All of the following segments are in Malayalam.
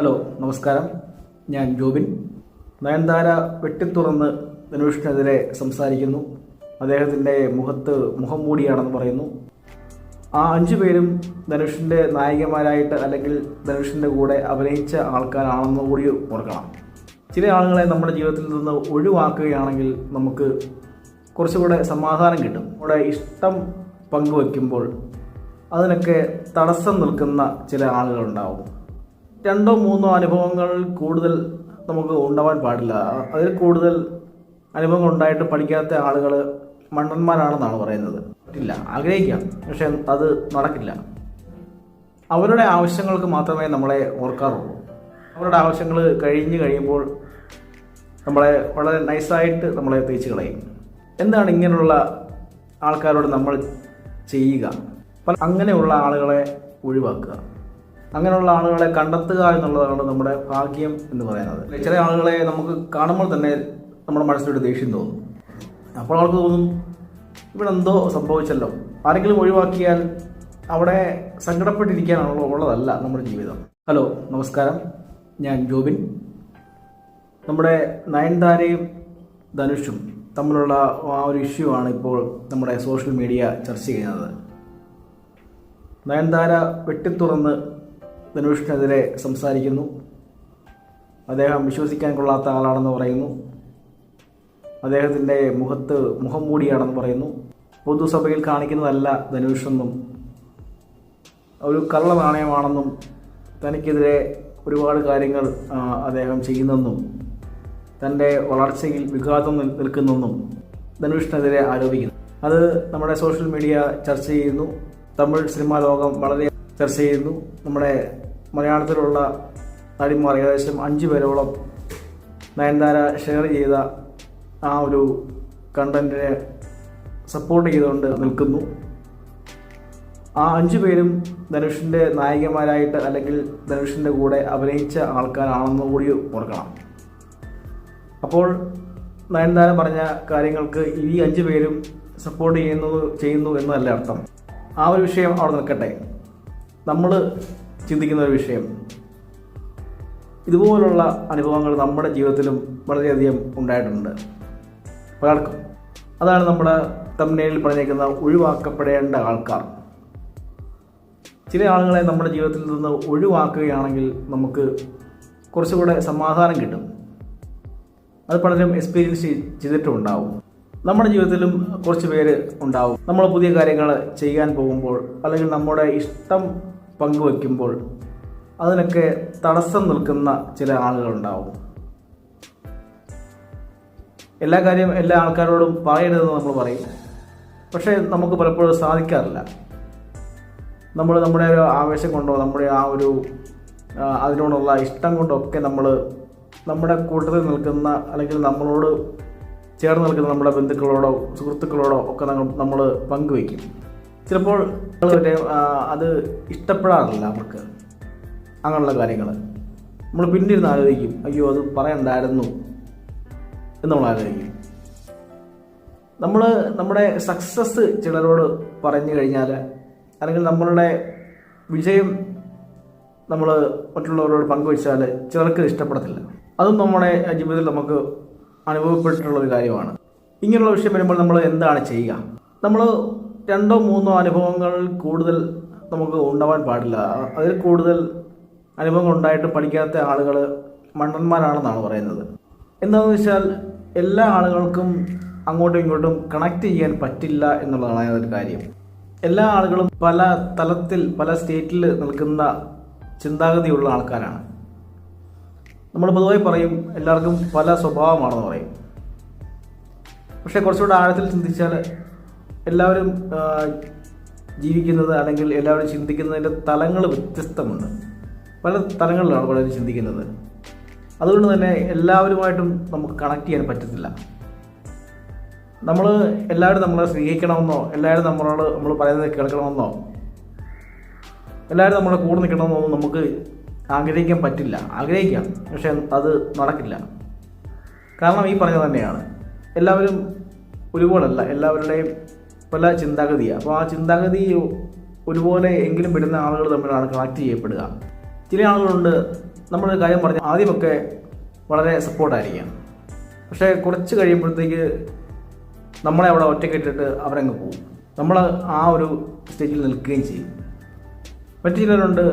ഹലോ നമസ്കാരം. ഞാൻ ജോബിൻ. നയൻതാര വെട്ടിത്തുറന്ന് ധനുഷിനെതിരെ സംസാരിക്കുന്നു. അദ്ദേഹത്തിന്റെ മുഖത്ത് മുഖം മൂടിയാണെന്ന് പറയുന്നു. ആ അഞ്ചു പേരും ധനുഷിന്റെ നായികമാരായിട്ട് അല്ലെങ്കിൽ ധനുഷിന്റെ കൂടെ അഭിനയിച്ച ആൾക്കാരാണെന്ന് കൂടി ഓർക്കണം. ചില ആളുകളെ നമ്മുടെ ജീവിതത്തിൽ നിന്ന് ഒഴിവാക്കുകയാണെങ്കിൽ നമുക്ക് കുറച്ചുകൂടെ സമാധാനം കിട്ടും. നമ്മുടെ ഇഷ്ടം പങ്കുവെക്കുമ്പോൾ അതിനൊക്കെ തടസ്സം നിൽക്കുന്ന ചില ആളുകളുണ്ടാവും. രണ്ടോ മൂന്നോ അനുഭവങ്ങൾ കൂടുതൽ നമുക്ക് ഉണ്ടാവാൻ പാടില്ല. അതിൽ കൂടുതൽ അനുഭവങ്ങൾ ഉണ്ടായിട്ട് പഠിക്കാത്ത ആളുകൾ മണ്ണന്മാരാണെന്നാണ് പറയുന്നത്. ഇല്ല ആഗ്രഹിക്കാം. പക്ഷെ അത് നടക്കില്ല. അവരുടെ ആവശ്യങ്ങൾക്ക് മാത്രമേ നമ്മളെ ഓർക്കാറുള്ളൂ. അവരുടെ ആവശ്യങ്ങൾ കഴിഞ്ഞ് കഴിയുമ്പോൾ നമ്മളെ വളരെ നൈസായിട്ട് നമ്മളെ തേച്ച് കളയും. എന്താണ് ഇങ്ങനെയുള്ള ആൾക്കാരോട് നമ്മൾ ചെയ്യുക? അങ്ങനെ അങ്ങനെയുള്ള ആളുകളെ ഒഴിവാക്കുക. അങ്ങനെയുള്ള ആളുകളെ കണ്ടെത്തുക എന്നുള്ളതാണ് നമ്മുടെ ഭാഗ്യം എന്ന് പറയുന്നത്. ചില ആളുകളെ നമുക്ക് കാണുമ്പോൾ തന്നെ നമ്മുടെ മനസ്സിലൊരു ദേഷ്യം തോന്നും. അപ്പോൾ ആൾക്ക് തോന്നും ഇവിടെ എന്തോ സംഭവിച്ചല്ലോ. ആരെങ്കിലും ഒഴിവാക്കിയാൽ അവിടെ സങ്കടപ്പെട്ടിരിക്കാനുള്ള ഉള്ളതല്ല നമ്മുടെ ജീവിതം. ഹലോ നമസ്കാരം. ഞാൻ ജോബിൻ. നമ്മുടെ നയൻതാരയും ധനുഷും തമ്മിലുള്ള ആ ഒരു ഇഷ്യൂ ആണ് ഇപ്പോൾ നമ്മുടെ സോഷ്യൽ മീഡിയ ചർച്ച ചെയ്യുന്നത്. നയൻതാര വെട്ടിത്തുറന്ന് ധനുഷിനെതിരെ സംസാരിക്കുന്നു. അദ്ദേഹം വിശ്വസിക്കാൻ കൊള്ളാത്ത ആളാണെന്ന് പറയുന്നു. അദ്ദേഹത്തിന്റെ മുഖത്ത് മുഖം മൂടിയാണെന്ന് പറയുന്നു. പൊതുസഭയിൽ കാണിക്കുന്നതല്ല ധനുഷെന്നും ഒരു കള്ള നാണയമാണെന്നും തനിക്കെതിരെ ഒരുപാട് കാര്യങ്ങൾ അദ്ദേഹം ചെയ്യുന്നെന്നും തന്റെ വളർച്ചയിൽ വിഘാതം നിൽക്കുന്നെന്നും ധനുഷിനെതിരെ ആരോപിക്കുന്നു. അത് നമ്മുടെ സോഷ്യൽ മീഡിയ ചർച്ച ചെയ്യുന്നു. തമിഴ് സിനിമാ ലോകം വളരെ ചർച്ച ചെയ്യുന്നു. നമ്മുടെ മലയാളത്തിലുള്ള നടിമാർ ഏകദേശം അഞ്ച് പേരോളം നയൻതാര ഷെയർ ചെയ്ത ആ ഒരു കണ്ടന്റിനെ സപ്പോർട്ട് ചെയ്തുകൊണ്ട് നിൽക്കുന്നു. ആ അഞ്ചു പേരും ധനുഷിന്റെ നായികമാരായിട്ട് അല്ലെങ്കിൽ ധനുഷിന്റെ കൂടെ അഭിനയിച്ച ആൾക്കാരാണെന്ന് കൂടി ഓർക്കണം. അപ്പോൾ നയൻതാര പറഞ്ഞ കാര്യങ്ങൾക്ക് ഈ അഞ്ചു പേരും സപ്പോർട്ട് ചെയ്യുന്നു ചെയ്യുന്നു എന്നല്ല അർത്ഥം. ആ ഒരു വിഷയം അവിടെ നിൽക്കട്ടെ. നമ്മൾ ചിന്തിക്കുന്ന ഒരു വിഷയം. ഇതുപോലുള്ള അനുഭവങ്ങൾ നമ്മുടെ ജീവിതത്തിലും വളരെയധികം ഉണ്ടായിട്ടുണ്ട്. പലർക്കും. അതാണ് നമ്മുടെ തമ്മനയിൽ പറഞ്ഞേക്കുന്ന ഒഴിവാക്കപ്പെടേണ്ട ആൾക്കാർ. ചില ആളുകളെ നമ്മുടെ ജീവിതത്തിൽ നിന്ന് ഒഴിവാക്കുകയാണെങ്കിൽ നമുക്ക് കുറച്ചുകൂടെ സമാധാനം കിട്ടും. അത് പലരും എക്സ്പീരിയൻസ് ചെയ്തിട്ടുണ്ടാവും. നമ്മുടെ ജീവിതത്തിലും കുറച്ച് പേര് ഉണ്ടാവും. നമ്മൾ പുതിയ കാര്യങ്ങൾ ചെയ്യാൻ പോകുമ്പോൾ അല്ലെങ്കിൽ നമ്മുടെ ഇഷ്ടം പങ്കുവെക്കുമ്പോൾ അതിനൊക്കെ തടസ്സം നിൽക്കുന്ന ചില ആളുകളുണ്ടാവും. എല്ലാ കാര്യം എല്ലാ ആൾക്കാരോടും പറയരുതെന്ന് നമ്മൾ പറയും. പക്ഷേ നമുക്ക് പലപ്പോഴും സാധിക്കാറില്ല. നമ്മൾ നമ്മുടെ ഒരു ആവേശം കൊണ്ടോ നമ്മുടെ ആ ഒരു അതിനോടുള്ള ഇഷ്ടം കൊണ്ടോ ഒക്കെ നമ്മൾ നമ്മുടെ കൂട്ടത്തിൽ നിൽക്കുന്ന അല്ലെങ്കിൽ നമ്മളോട് ചേർന്ന് നിൽക്കുന്ന നമ്മുടെ ബന്ധുക്കളോടോ സുഹൃത്തുക്കളോടോ ഒക്കെ നമ്മൾ പങ്കുവയ്ക്കും. ചിലപ്പോൾ മറ്റേ, അത് ഇഷ്ടപ്പെടാറില്ല അവർക്ക് അങ്ങനെയുള്ള കാര്യങ്ങൾ നമ്മൾ പിന്നിരുന്ന് ആലോചിക്കും അയ്യോ അത് പറയണ്ടായിരുന്നു എന്ന് നമ്മൾ ആലോചിക്കും. നമ്മൾ നമ്മുടെ സക്സസ് ചിലരോട് പറഞ്ഞു കഴിഞ്ഞാൽ അല്ലെങ്കിൽ നമ്മളുടെ വിജയം നമ്മൾ മറ്റുള്ളവരോട് പങ്കുവച്ചാൽ ചിലർക്ക് ഇഷ്ടപ്പെടത്തില്ല. അതും നമ്മുടെ ജീവിതത്തിൽ നമുക്ക് അനുഭവപ്പെട്ടിട്ടുള്ള ഒരു കാര്യമാണ്. ഇങ്ങനെയുള്ള വിഷയം വരുമ്പോൾ നമ്മൾ എന്താണ് ചെയ്യുക? നമ്മൾ രണ്ടോ മൂന്നോ അനുഭവങ്ങൾ കൂടുതൽ നമുക്ക് ഉണ്ടാവാൻ പാടില്ല. അതിൽ കൂടുതൽ അനുഭവങ്ങൾ ഉണ്ടായിട്ട് പഠിക്കാത്ത ആളുകൾ മണ്ണന്മാരാണെന്നാണ് പറയുന്നത്. എന്താണെന്ന് വെച്ചാൽ എല്ലാ ആളുകൾക്കും അങ്ങോട്ടും ഇങ്ങോട്ടും കണക്ട് ചെയ്യാൻ പറ്റില്ല എന്നുള്ളതാണ് അതിനൊരു കാര്യം. എല്ലാ ആളുകളും പല തലത്തിൽ പല സ്റ്റേറ്റിൽ നിൽക്കുന്ന ചിന്താഗതിയുള്ള ആൾക്കാരാണ്. നമ്മൾ പൊതുവായി പറയും എല്ലാവർക്കും പല സ്വഭാവമാണെന്ന് പറയും. പക്ഷേ കുറച്ചുകൂടെ ആഴത്തിൽ ചിന്തിച്ചാൽ എല്ലാവരും ജീവിക്കുന്നത് അല്ലെങ്കിൽ എല്ലാവരും ചിന്തിക്കുന്നതിന്റെ തലങ്ങൾ വ്യത്യസ്തമുണ്ട്. പല തലങ്ങളിലാണ് പലരും ചിന്തിക്കുന്നത്. അതുകൊണ്ട് തന്നെ എല്ലാവരുമായിട്ടും നമുക്ക് കണക്ട് ചെയ്യാൻ പറ്റത്തില്ല. നമ്മൾ എല്ലാവരും നമ്മളെ സ്നേഹിക്കണമെന്നോ എല്ലാവരും നമ്മളോട് നമ്മൾ പറയുന്നത് കേൾക്കണമെന്നോ എല്ലാവരും നമ്മളെ കൂടെ നിൽക്കണമെന്നോ നമുക്ക് ആഗ്രഹിക്കാൻ പറ്റില്ല. ആഗ്രഹിക്കാം പക്ഷേ അത് നടക്കില്ല. കാരണം ഈ പറഞ്ഞത് തന്നെയാണ്. എല്ലാവരും ഒരുപോലല്ല. എല്ലാവരുടെയും പല ചിന്താഗതിയാണ് അപ്പോൾ ആ ചിന്താഗതി ഒരുപോലെ എങ്കിലും വിടുന്ന ആളുകൾ തമ്മിലാണ് കണക്ട് ചെയ്യപ്പെടുക. ചില ആളുകളുണ്ട് നമ്മളൊരു കാര്യം പറഞ്ഞ ആദ്യമൊക്കെ വളരെ സപ്പോർട്ടായിരിക്കാം പക്ഷേ കുറച്ച് കഴിയുമ്പോഴത്തേക്ക് നമ്മളെ അവിടെ ഒറ്റക്കെട്ടിട്ട് അവരങ്ങ് പോകും നമ്മൾ ആ ഒരു സ്റ്റേജിൽ നിൽക്കുകയും ചെയ്യും. മറ്റു ചിലരുണ്ട്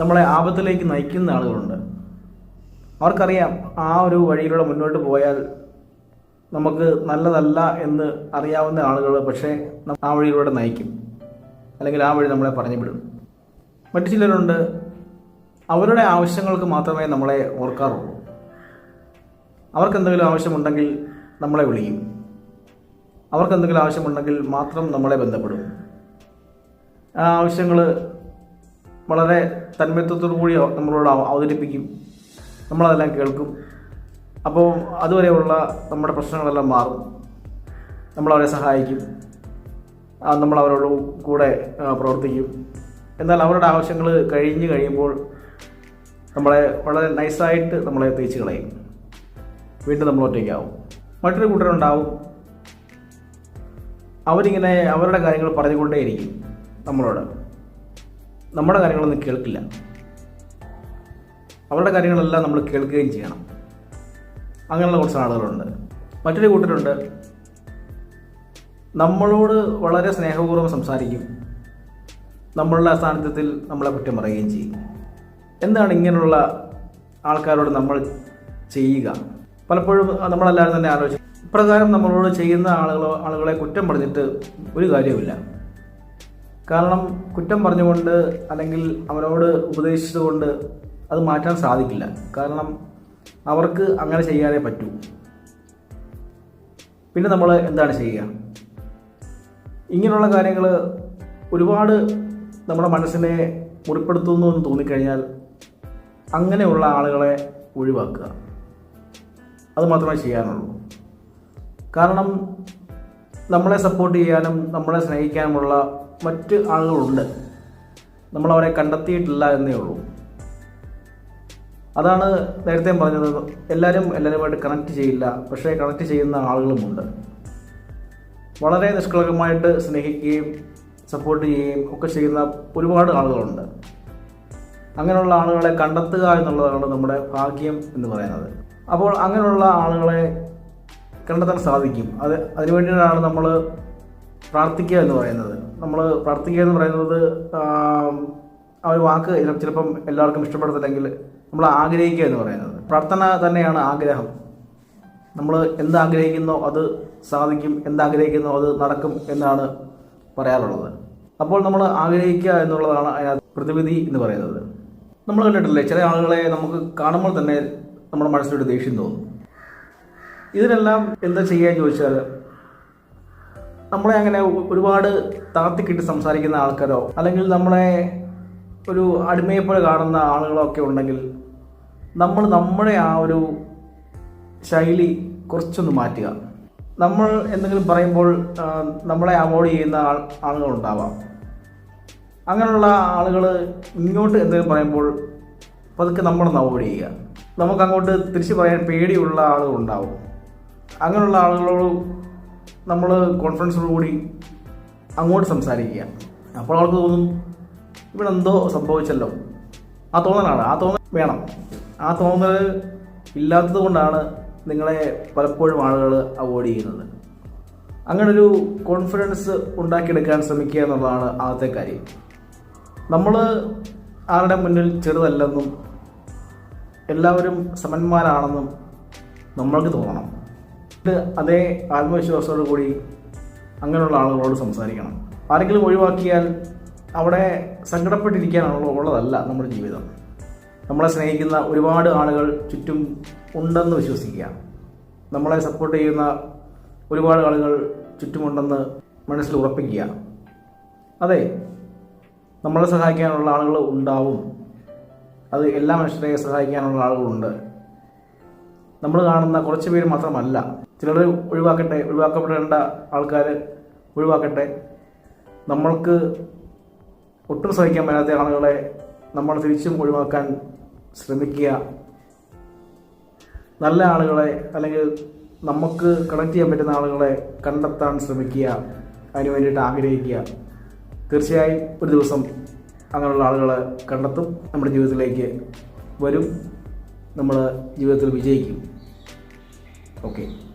നമ്മളെ ആപത്തിലേക്ക് നയിക്കുന്ന ആളുകളുണ്ട്. അവർക്കറിയാം ആ ഒരു വഴിയിലൂടെ മുന്നോട്ട് പോയാൽ നമുക്ക് നല്ലതല്ല എന്ന് അറിയാവുന്ന ആളുകൾ പക്ഷേ ആ വഴിയിലൂടെ നയിക്കും. അല്ലെങ്കിൽ ആ വഴി നമ്മളെ പറഞ്ഞു വിടും മറ്റു ചിലരുണ്ട് അവരുടെ ആവശ്യങ്ങൾക്ക് മാത്രമേ നമ്മളെ ഓർക്കാറുള്ളൂ. അവർക്ക് എന്തെങ്കിലും ആവശ്യമുണ്ടെങ്കിൽ നമ്മളെ വിളിക്കും. അവർക്ക് എന്തെങ്കിലും ആവശ്യമുണ്ടെങ്കിൽ മാത്രം നമ്മളെ ബന്ധപ്പെടും. ആ ആവശ്യങ്ങൾ വളരെ തന്മയത്വത്തോടു കൂടി നമ്മളോട് അവ- അവതരിപ്പിക്കും. നമ്മളതെല്ലാം കേൾക്കും. അപ്പോൾ അതുവരെയുള്ള നമ്മുടെ പ്രശ്നങ്ങളെല്ലാം മാറും. നമ്മളവരെ സഹായിക്കും. നമ്മൾ അവരോട് കൂടെ പ്രവർത്തിക്കും. എന്നാൽ അവരുടെ ആവശ്യങ്ങൾ കഴിഞ്ഞ് കഴിയുമ്പോൾ നമ്മളെ വളരെ നൈസായിട്ട് നമ്മളെ തേച്ച് കളയും. വീണ്ടും നമ്മൾ ഒറ്റയ്ക്കാവും. മറ്റൊരു കൂട്ടരുണ്ടാവും. അവരിങ്ങനെ അവരുടെ കാര്യങ്ങൾ പറഞ്ഞുകൊണ്ടേയിരിക്കും നമ്മളോട്. നമ്മുടെ കാര്യങ്ങളൊന്നും കേൾക്കില്ല. അവരുടെ കാര്യങ്ങളെല്ലാം നമ്മൾ കേൾക്കുകയും ചെയ്യണം. അങ്ങനെയുള്ള കുറച്ച് ആളുകളുണ്ട്. മറ്റൊരു കൂട്ടരുണ്ട്. നമ്മളോട് വളരെ സ്നേഹപൂർവം സംസാരിക്കും. നമ്മളുടെ സാന്നിധ്യത്തിൽ നമ്മളെ കുറ്റം പറയുകയും ചെയ്യും. എന്താണ് ഇങ്ങനെയുള്ള ആൾക്കാരോട് നമ്മൾ ചെയ്യുക? പലപ്പോഴും നമ്മളെല്ലാവരും തന്നെ ആലോചിക്കും ഇപ്രകാരം നമ്മളോട് ചെയ്യുന്ന ആളുകളോ ആളുകളെ കുറ്റം പറഞ്ഞിട്ട് ഒരു കാര്യവുമില്ല. കാരണം കുറ്റം പറഞ്ഞുകൊണ്ട് അല്ലെങ്കിൽ അവരോട് ഉപദേശിച്ചുകൊണ്ട് അത് മാറ്റാൻ സാധിക്കില്ല. കാരണം അവർക്ക് അങ്ങനെ ചെയ്യാനേ പറ്റൂ. പിന്നെ നമ്മൾ എന്താണ് ചെയ്യുക? ഇങ്ങനെയുള്ള കാര്യങ്ങൾ ഒരുപാട് നമ്മുടെ മനസ്സിനെ മുറിപ്പെടുത്തുന്നു എന്ന് തോന്നിക്കഴിഞ്ഞാൽ അങ്ങനെയുള്ള ആളുകളെ ഒഴിവാക്കുക. അത് മാത്രമേ ചെയ്യാനുള്ളൂ. കാരണം നമ്മളെ സപ്പോർട്ട് ചെയ്യാനും നമ്മളെ സ്നേഹിക്കാനുമുള്ള മറ്റ് ആളുകളുണ്ട്. നമ്മളവരെ കണ്ടെത്തിയിട്ടില്ല എന്നേ ഉള്ളൂ. അതാണ് നേരത്തെ പറഞ്ഞത് എല്ലാവരും എല്ലാവരുമായിട്ട് കണക്ട് ചെയ്യില്ല പക്ഷേ കണക്ട് ചെയ്യുന്ന ആളുകളുമുണ്ട്. വളരെ നിഷ്കളങ്കമായിട്ട് സ്നേഹിക്കുകയും സപ്പോർട്ട് ചെയ്യുകയും ഒക്കെ ചെയ്യുന്ന ഒരുപാട് ആളുകളുണ്ട്. അങ്ങനെയുള്ള ആളുകളെ കണ്ടെത്തുക എന്നുള്ളതാണ് നമ്മുടെ ഭാഗ്യം എന്ന് പറയുന്നത്. അപ്പോൾ അങ്ങനെയുള്ള ആളുകളെ കണ്ടെത്താൻ സാധിക്കും. അത് അതിനുവേണ്ടിയിട്ടാണ് നമ്മൾ പ്രാർത്ഥിക്കുക എന്ന് പറയുന്നത്. നമ്മൾ പ്രാർത്ഥിക്കുക എന്ന് പറയുന്നത് ആ ഒരു വാക്ക് ചില- ചിലപ്പം എല്ലാവർക്കും ഇഷ്ടപ്പെടത്തില്ലെങ്കിൽ നമ്മൾ ആഗ്രഹിക്കുക എന്ന് പറയുന്നത്. പ്രാർത്ഥന തന്നെയാണ് ആഗ്രഹം. നമ്മൾ എന്താഗ്രഹിക്കുന്നോ അത് സാധിക്കും എന്താഗ്രഹിക്കുന്നോ അത് നടക്കും എന്നാണ് പറയാറുള്ളത്. അപ്പോൾ നമ്മൾ ആഗ്രഹിക്കുക എന്നുള്ളതാണ് അതിനകത്ത് പ്രതിവിധി എന്ന് പറയുന്നത്. നമ്മൾ കണ്ടിട്ടില്ലേ ചില ആളുകളെ നമുക്ക് കാണുമ്പോൾ തന്നെ നമ്മുടെ മനസ്സിലൊരു ദേഷ്യം തോന്നും. ഇതിനെല്ലാം എന്താ ചെയ്യാന്ന് ചോദിച്ചാൽ നമ്മളെ അങ്ങനെ ഒരുപാട് താത്തിക്കിട്ട് സംസാരിക്കുന്ന ആൾക്കാരോ അല്ലെങ്കിൽ നമ്മളെ ഒരു അടിമയെപ്പോലെ കാണുന്ന ആളുകളൊക്കെ ഉണ്ടെങ്കിൽ നമ്മൾ നമ്മുടെ ആ ഒരു ശൈലി കുറച്ചൊന്ന് മാറ്റുക. നമ്മൾ എന്തെങ്കിലും പറയുമ്പോൾ നമ്മളെ അവോയ്ഡ് ചെയ്യുന്ന ആൾ ആളുകളുണ്ടാവാം. അങ്ങനെയുള്ള ആളുകൾ ഇങ്ങോട്ട് എന്തെങ്കിലും പറയുമ്പോൾ പതുക്കെ നമ്മളൊന്ന് അവോയ്ഡ് ചെയ്യുക. നമുക്ക് അങ്ങോട്ട് തിരിച്ചു പറയാൻ പേടിയുള്ള ആളുകളുണ്ടാവും. അങ്ങനെയുള്ള ആളുകളോട് നമ്മൾ കോൺഫിഡൻസോടുകൂടി അങ്ങോട്ട് സംസാരിക്കുക. അപ്പോൾ അവർക്ക് തോന്നും ഇവിടെ എന്തോ സംഭവിച്ചല്ലോ. ആ തോന്നലാണ്. ആ തോന്നൽ വേണം. ആ തോന്നൽ ഇല്ലാത്തത് കൊണ്ടാണ് നിങ്ങളെ പലപ്പോഴും ആളുകൾ അവോയ്ഡ് ചെയ്യുന്നത്. അങ്ങനെ ഒരു കോൺഫിഡൻസ് ഉണ്ടാക്കിയെടുക്കാൻ ശ്രമിക്കുക എന്നുള്ളതാണ് ആദ്യത്തെ കാര്യം. നമ്മൾ ആരുടെ മുന്നിൽ ചെറുതല്ലെന്നും എല്ലാവരും സമന്മാരാണെന്നും നമ്മൾക്ക് തോന്നണം. അതേ ആത്മവിശ്വാസത്തോടു കൂടി അങ്ങനെയുള്ള ആളുകളോട് സംസാരിക്കണം. ആരെങ്കിലും ഒഴിവാക്കിയാൽ അവിടെ സങ്കടപ്പെട്ടിരിക്കാനുള്ള ഉള്ളതല്ല നമ്മുടെ ജീവിതം. നമ്മളെ സ്നേഹിക്കുന്ന ഒരുപാട് ആളുകൾ ചുറ്റും ഉണ്ടെന്ന് വിശ്വസിക്കുക. നമ്മളെ സപ്പോർട്ട് ചെയ്യുന്ന ഒരുപാട് ആളുകൾ ചുറ്റുമുണ്ടെന്ന് മനസ്സിൽ ഉറപ്പിക്കുക. അതെ നമ്മളെ സഹായിക്കാനുള്ള ആളുകൾ ഉണ്ടാവും. അത് എല്ലാ മനുഷ്യരെയും സഹായിക്കാനുള്ള ആളുകളുണ്ട്. നമ്മൾ കാണുന്ന കുറച്ച് പേര് മാത്രമല്ല ചിലർ ഒഴിവാക്കട്ടെ ഒഴിവാക്കപ്പെടേണ്ട ആൾക്കാർ ഒഴിവാക്കട്ടെ. നമ്മൾക്ക് ഒട്ടും സഹിക്കാൻ പറ്റാത്ത ആളുകളെ നമ്മൾ തിരിച്ചും ഒഴിവാക്കാൻ ശ്രമിക്കുക. നല്ല ആളുകളെ അല്ലെങ്കിൽ നമുക്ക് കണക്ട് ചെയ്യാൻ പറ്റുന്ന ആളുകളെ കണ്ടെത്താൻ ശ്രമിക്കുക. അതിന് വേണ്ടിയിട്ട് ആഗ്രഹിക്കുക. തീർച്ചയായും ഒരു ദിവസം അങ്ങനെയുള്ള ആളുകളെ കണ്ടെത്തും. നമ്മുടെ ജീവിതത്തിലേക്ക് വരും. നമ്മൾ ജീവിതത്തിൽ വിജയിക്കും. ഓക്കെ.